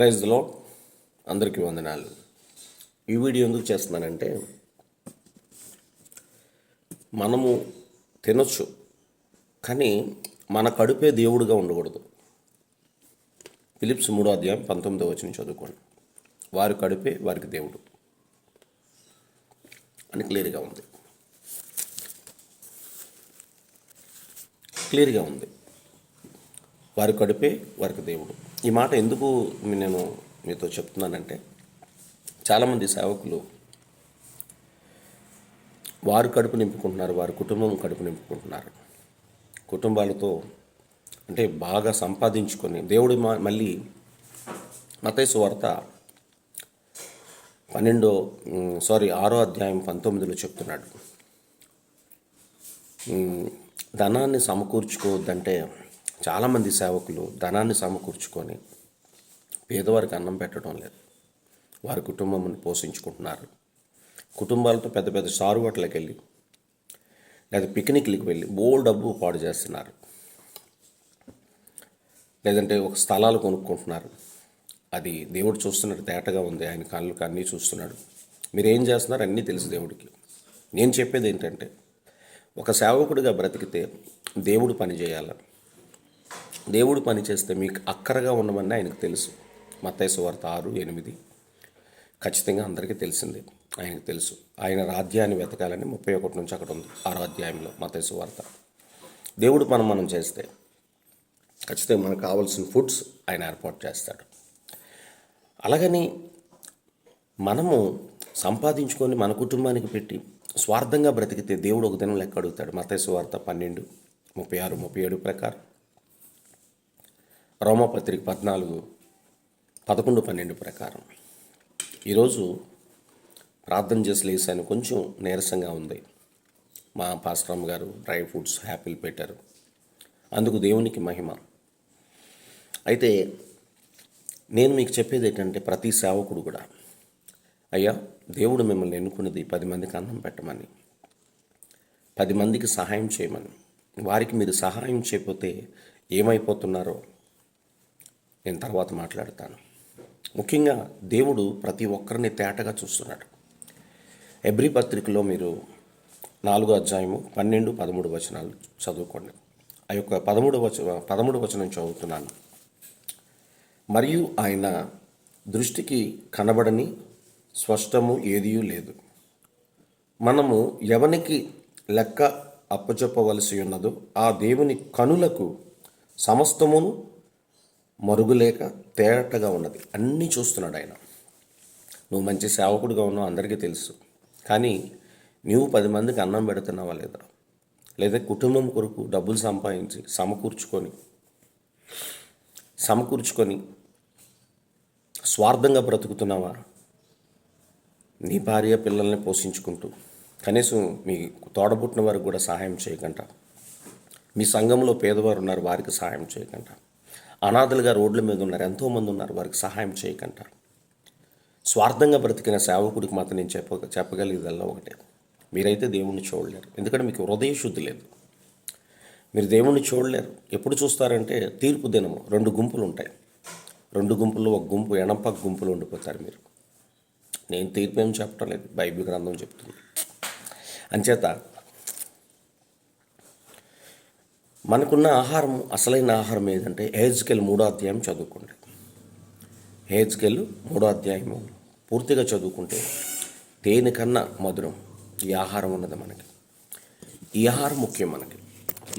ప్రైజ్లో అందరికీ వందనాలు. ఈ వీడియో ఎందుకు చేస్తున్నానంటే మనము తినొచ్చు కానీ మన కడుపే దేవుడుగా ఉండకూడదు. ఫిలిప్స్ మూడో అధ్యాయం పంతొమ్మిదో వచ్చిన చదువుకోండి. వారి కడుపే వారికి దేవుడు అని క్లియర్గా ఉంది. క్లియర్గా ఉంది. వారి కడుపే వారికి దేవుడు. ఈ మాట ఎందుకు నేను మీతో చెప్తున్నానంటే చాలామంది సేవకులు వారు కడుపు నింపుకుంటున్నారు వారి కుటుంబం కడుపు నింపుకుంటున్నారు. కుటుంబాలతో అంటే బాగా సంపాదించుకొని దేవుడు మా- మళ్ళీ మతైసు వార్త పన్నెండో సారీ ఆరో అధ్యాయం పంతొమ్మిదిలో చెప్తున్నాడు. ధనాన్ని సమకూర్చుకోవద్దంటే చాలామంది సేవకులు ధనాన్ని సమకూర్చుకొని పేదవారికి అన్నం పెట్టడం లేదు. వారి కుటుంబం పోషించుకుంటున్నారు. కుటుంబాలతో పెద్ద పెద్ద సారువట్లకి వెళ్ళి లేదా పిక్నిక్లకి వెళ్ళి బోల్ డబ్బు పాడు చేస్తున్నారు. లేదంటే ఒక స్థలాలు కొనుక్కుంటున్నారు. అది దేవుడు చూస్తున్నాడు తేటగా ఉంది ఆయన కళ్ళకి అన్నీ చూస్తున్నాడు. మీరు ఏం చేస్తున్నారు? అన్నీ తెలుసు దేవుడికి. నేను చెప్పేది ఏంటంటే ఒక సేవకుడిగా బ్రతికితే దేవుడు పని చేయాలి? దేవుడు పని చేస్తే మీకు అక్కరగా ఉండమని ఆయనకు తెలుసు. మత్తయి సువార్త ఆరు ఎనిమిది. ఖచ్చితంగా అందరికీ తెలిసింది. ఆయనకు తెలుసు. ఆయన రాజ్యాన్ని వెతకాలని ముప్పై ఒకటి నుంచి అక్కడ ఉంది. ఆరో అధ్యాయంలో మత్తయి సువార్త దేవుడు పని మనం చేస్తే ఖచ్చితంగా మనకు కావాల్సిన ఫుడ్స్ ఆయన ఏర్పాటు చేస్తాడు. అలాగని మనము సంపాదించుకొని మన కుటుంబానికి పెట్టి స్వార్థంగా బ్రతికితే దేవుడు ఒక దినం లెక్క అడుగుతాడు. మతేసు పన్నెండు ముప్పై ఆరు ముప్పై ఏడు ప్రకారం. రోమపత్రిక పద్నాలుగు పదకొండు పన్నెండు ప్రకారం. ఈరోజు ప్రార్థన చేసి లేసాను కొంచెం నీరసంగా ఉంది. మా పాస్ట్రామ్ గారు డ్రై ఫ్రూట్స్ హ్యాపీలు పెట్టారు. అందుకు దేవునికి మహిమ. అయితే నేను మీకు చెప్పేది ఏంటంటే ప్రతి సేవకుడు కూడా అయ్యా దేవుడు మిమ్మల్ని ఎన్నుకున్నది పది మందికి అన్నం పెట్టమని. పది మందికి సహాయం చేయమని. వారికి మీరు సహాయం చేయకపోతే ఏమైపోతున్నారో నేను తర్వాత మాట్లాడతాను. ముఖ్యంగా దేవుడు ప్రతి ఒక్కరిని తేటగా చూస్తున్నాడు. ఎబ్రి పత్రికలో మీరు నాలుగో అధ్యాయము పన్నెండు పదమూడు వచనాలు చదువుకోండి. ఆ యొక్క పదమూడు వచ పదమూడు వచనం చదువుతున్నాను. మరియు ఆయన దృష్టికి కనబడని స్పష్టము ఏదియూ లేదు. మనము ఎవనికి లెక్క అప్పచెప్పవలసి ఉన్నదో ఆ దేవుని కనులకు సమస్తమును మరుగులేక తేటగా ఉన్నది. అన్నీ చూస్తున్నాడు ఆయన. నువ్వు మంచి సేవకుడిగా ఉన్నావు అందరికీ తెలుసు. కానీ నువ్వు పది మందికి అన్నం పెడుతున్నావా లేదా? లేదా కుటుంబం కొరకు డబ్బులు సంపాదించి సమకూర్చుకొని సమకూర్చుకొని స్వార్థంగా బ్రతుకుతున్నావా? నీ భార్య పిల్లల్ని పోషించుకుంటూ కనీసం మీ తోడబుట్టిన వారికి కూడా సహాయం చేయకుండా మీ సంఘంలో పేదవారు ఉన్నారు వారికి సహాయం చేయకుండా అనాథలుగా రోడ్ల మీద ఉన్నారు. ఎంతోమంది ఉన్నారు. వారికి సహాయం చేయకంటారు. స్వార్థంగా బ్రతికిన సేవకుడికి మాత్రం నేను చెప్ప చెప్పగలిగేదల్లా ఒకటే. మీరైతే దేవుణ్ణి చూడలేరు. ఎందుకంటే మీకు హృదయ శుద్ధి లేదు. మీరు దేవుణ్ణి చూడలేరు. ఎప్పుడు చూస్తారంటే తీర్పు దినము రెండు గుంపులు ఉంటాయి. రెండు గుంపుల్లో ఒక గుంపు ఎనప గుంపులు ఉండిపోతారు మీరు. నేను తీర్పు ఏం చెప్పడం లేదు. బైబిల్ గ్రంథం చెప్తుంది. అంచేత మనకున్న ఆహారం అసలైన ఆహారం ఏదంటే హేజ్కెల్ మూడో అధ్యాయం చదువుకోండి. హేజ్కెల్ మూడో అధ్యాయము. పూర్తిగా చదువుకుంటే దేనికన్నా మధురం. ఈ ఆహారం ఉన్నది మనకి. ఈ ఆహారం ముఖ్యం మనకి.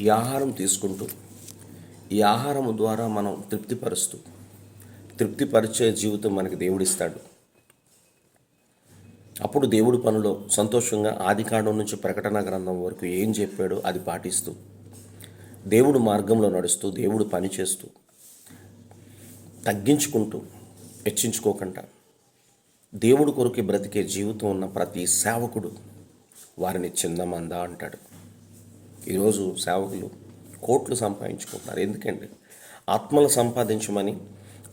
ఈ ఆహారం తీసుకుంటూ ఈ ఆహారం ద్వారా మనం తృప్తిపరుస్తూ తృప్తిపరిచే జీవితం మనకి దేవుడిస్తాడు. అప్పుడు దేవుడి పనిలో సంతోషంగా ఆదికాండం నుంచి ప్రకటన గ్రంథం వరకు ఏం చెప్పాడో అది పాటిస్తూ దేవుడు మార్గంలో నడుస్తూ దేవుడు పని చేస్తూ తగ్గించుకుంటూ హెచ్చించుకోకుండా దేవుడు కొరకు బ్రతికే జీవితం ఉన్న ప్రతి సేవకుడు వారిని చిన్నమంద అంటాడు. ఈరోజు సేవకులు కోట్లు సంపాదించుకుంటున్నారు. ఎందుకంటే ఆత్మలు సంపాదించమని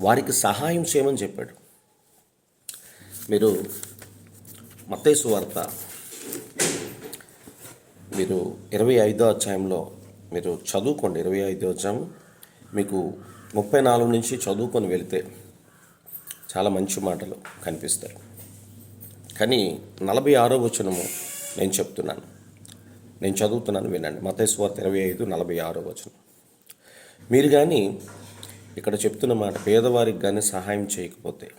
వారికి సహాయం చేయమని చెప్పాడు. మీరు మత్తేసు వార్త మీరు ఇరవై ఐదో అధ్యాయంలో మీరు చదువుకోండి. ఇరవై ఐదో అధ్యాయం మీకు ముప్పై నాలుగు నుంచి చదువుకొని వెళితే చాలా మంచి మాటలు కనిపిస్తాయి. కానీ నలభై ఆరో వచనము నేను చెప్తున్నాను. నేను చదువుతున్నాను వినండి. మతేశ్వార్త ఇరవై ఐదు నలభై ఆరో వచనం. మీరు కానీ ఇక్కడ చెప్తున్న మాట పేదవారికి కానీ సహాయం చేయకపోతే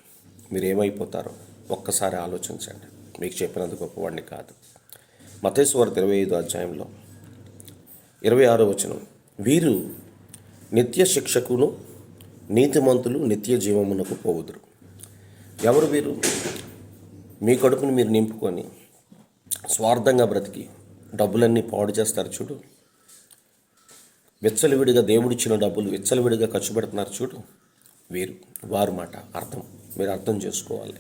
మీరు ఏమైపోతారో ఒక్కసారి ఆలోచించండి. మీకు చెప్పినందుకు గొప్పవాడిని కాదు. మతేశ్వార్త ఇరవై ఐదు అధ్యాయంలో ఇరవై ఆరో వచనం. వీరు నిత్య శిక్షకును నీతిమంతులు నిత్య జీవమునకు పోవుదురు. ఎవరు వీరు? మీ కడుపుని మీరు నింపుకొని స్వార్థంగా బ్రతికి డబ్బులన్నీ పాడు చేస్తారు చూడు. విచ్చలవిడిగా దేవుడిచ్చిన డబ్బులు విచ్చలవిడిగా ఖర్చు పెడుతున్నారు చూడు. వీరు వారు మాట అర్థం. మీరు అర్థం చేసుకోవాలి.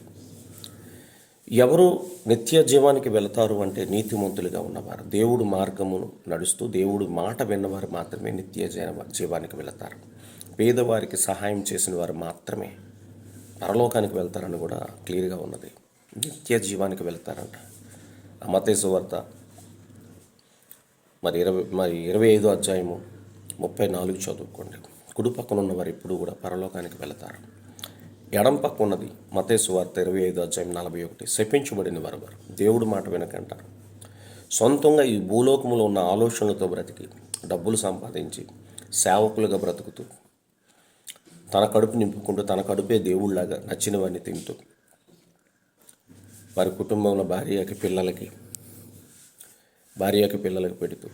ఎవరు నిత్య జీవానికి వెళతారు అంటే నీతిమంతులుగా ఉన్నవారు. దేవుడు మార్గమును నడుస్తూ దేవుడు మాట విన్నవారు మాత్రమే నిత్య జీవ జీవానికి వెళతారు. పేదవారికి సహాయం చేసిన వారు మాత్రమే పరలోకానికి వెళ్తారని కూడా క్లియర్గా ఉన్నది. నిత్య జీవానికి వెళ్తారంట. ఆ వార్త మరి ఇరవై మరి ఇరవై ఐదో అధ్యాయము ముప్పై నాలుగు చదువుకోండి. కుడి పక్కన ఉన్నవారు ఇప్పుడు కూడా పరలోకానికి వెళతారు. ఎడం పక్క ఉన్నది మతేసు వార్త ఇరవై ఐదు అధ్యాయం నలభై ఒకటి. శపించబడిన వారు వారు. దేవుడు మాట వినకంటారు. సొంతంగా ఈ భూలోకములో ఉన్న ఆలోచనలతో బ్రతికి డబ్బులు సంపాదించి సేవకులుగా బ్రతుకుతూ తన కడుపు నింపుకుంటూ తన కడుపే దేవుళ్ళలాగా నచ్చిన వారిని తింటూ వారి కుటుంబంలో భార్యకి పిల్లలకి భార్యకి పిల్లలకి పెడుతూ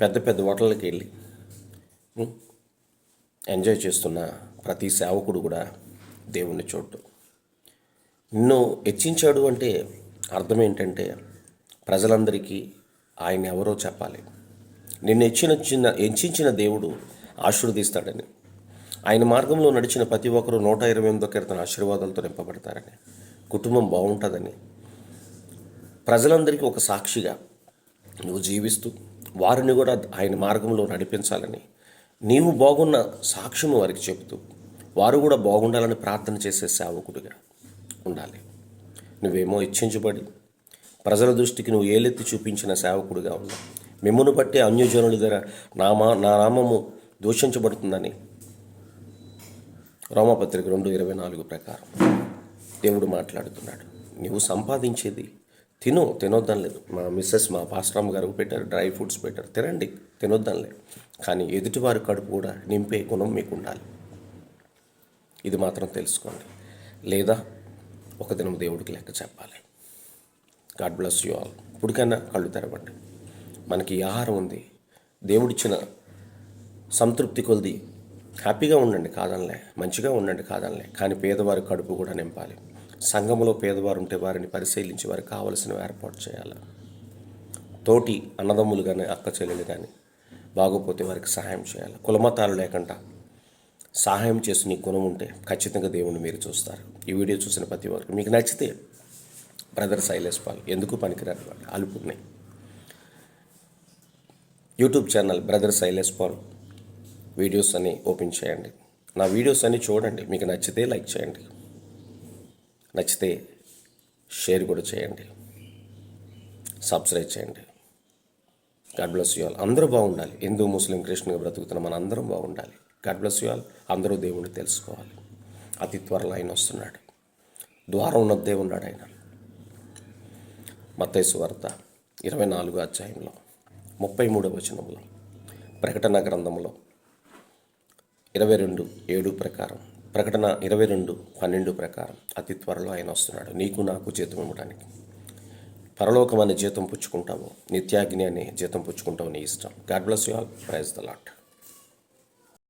పెద్ద పెద్ద హోటళ్ళకి వెళ్ళి ఎంజాయ్ చేస్తున్న ప్రతి సేవకుడు కూడా దేవుణ్ణి చూడ్డు నిన్ను హెచ్చించాడు అంటే అర్థం ఏంటంటే ప్రజలందరికీ ఆయన ఎవరో చెప్పాలి. నిన్ను హెచ్చిన చిన్న హెచ్చించిన దేవుడు ఆశీర్వదిస్తాడని. ఆయన మార్గంలో నడిచిన ప్రతి ఒక్కరూ నూట ఇరవై ఎనిమిదో కీర్తన ఆశీర్వాదాలతో నింపబడతారని. కుటుంబం బాగుంటుందని. ప్రజలందరికీ ఒక సాక్షిగా నువ్వు జీవిస్తూ వారిని కూడా ఆయన మార్గంలో నడిపించాలని నీవు బాగున్న సాక్ష్యము వారికి చెబుతూ వారు కూడా బాగుండాలని ప్రార్థన చేసే సేవకుడిగా ఉండాలి. నువ్వేమో ఇచ్చించబడి ప్రజల దృష్టికి నువ్వు ఏలెత్తి చూపించిన సేవకుడిగా ఉన్నావు మిమ్మును బట్టి అన్యజనుల దగ్గర నామా నా నామము దూషించబడుతుందని రోమపత్రిక రెండు ఇరవై నాలుగు ప్రకారం దేవుడు మాట్లాడుతున్నాడు. నువ్వు సంపాదించేది తిను తినొద్దని లేదు. మా మిస్సెస్ మా పాస్ట్రామ్ గారు పెట్టారు డ్రై ఫ్రూట్స్ పెట్టారు. తినండి తినొద్దని లేదు. కానీ ఎదుటివారి కడుపు కూడా నింపే గుణం మీకు ఉండాలి ఇది మాత్రం తెలుసుకోండి. లేదా ఒక దినం దేవుడికి లెక్క చెప్పాలి. God bless you all. ఇప్పటికైనా కళ్ళు తెరవండి. మనకి ఆహారం ఉంది. దేవుడిచ్చిన సంతృప్తి కొలిది. హ్యాపీగా ఉండండి కాదనలే. మంచిగా ఉండండి కాదనలే. కానీ పేదవారి కడుపు కూడా నింపాలి. సంఘంలో పేదవారు ఉంటే వారిని పరిశీలించి వారికి కావలసినవి ఏర్పాటు చేయాలి. తోటి అన్నదమ్ములు కానీ అక్క చెల్లెలు కానీ బాగోపోతే వారికి సహాయం చేయాలి. కులమతాలు లేకుండా సహాయం చేసి నీ గుణం ఉంటే ఖచ్చితంగా దేవుణ్ణి మీరు చూస్తారు. ఈ వీడియో చూసిన ప్రతి ఒక్కరు మీకు నచ్చితే బ్రదర్ శైలేష్ పాల్ ఎందుకు పనికిరాని వాడు? అలుపున్నాయి YouTube channel brother Shailesh Paul videos అన్ని ఓపెన్ చేయండి. నా వీడియోస్ అన్ని చూడండి. మీకు నచ్చితే లైక్ చేయండి. నచ్చితే షేర్ కూడా చేయండి. సబ్స్క్రైబ్ చేయండి. God bless you all. అందరూ బాగుండాలి. హిందూ ముస్లిం క్రిస్టియన్గా బ్రతుకుతున్న మన అందరం బాగుండాలి. గాడ్ బ్లెస్ యూ ఆల్ అందరూ దేవుణ్ణి తెలుసుకోవాలి. అతి త్వరలో ఆయన వస్తున్నాడు. ద్వారం ఉన్న దేవున్నాడు ఆయన. మత్తైసు వార్త ఇరవై నాలుగు అధ్యాయంలో ముప్పై మూడవ వచనంలో ప్రకటన గ్రంథంలో ఇరవై రెండు ఏడు ప్రకారం ప్రకటన ఇరవై రెండు పన్నెండు ప్రకారం అతి త్వరలో ఆయన వస్తున్నాడు. నీకు నాకు జీతం ఇవ్వడానికి. పరలోకం అనే జీతం పుచ్చుకుంటావు. నిత్యాగ్ని అనే జీతం పుచ్చుకుంటావు నీ ఇష్టం. God bless you all praise the lord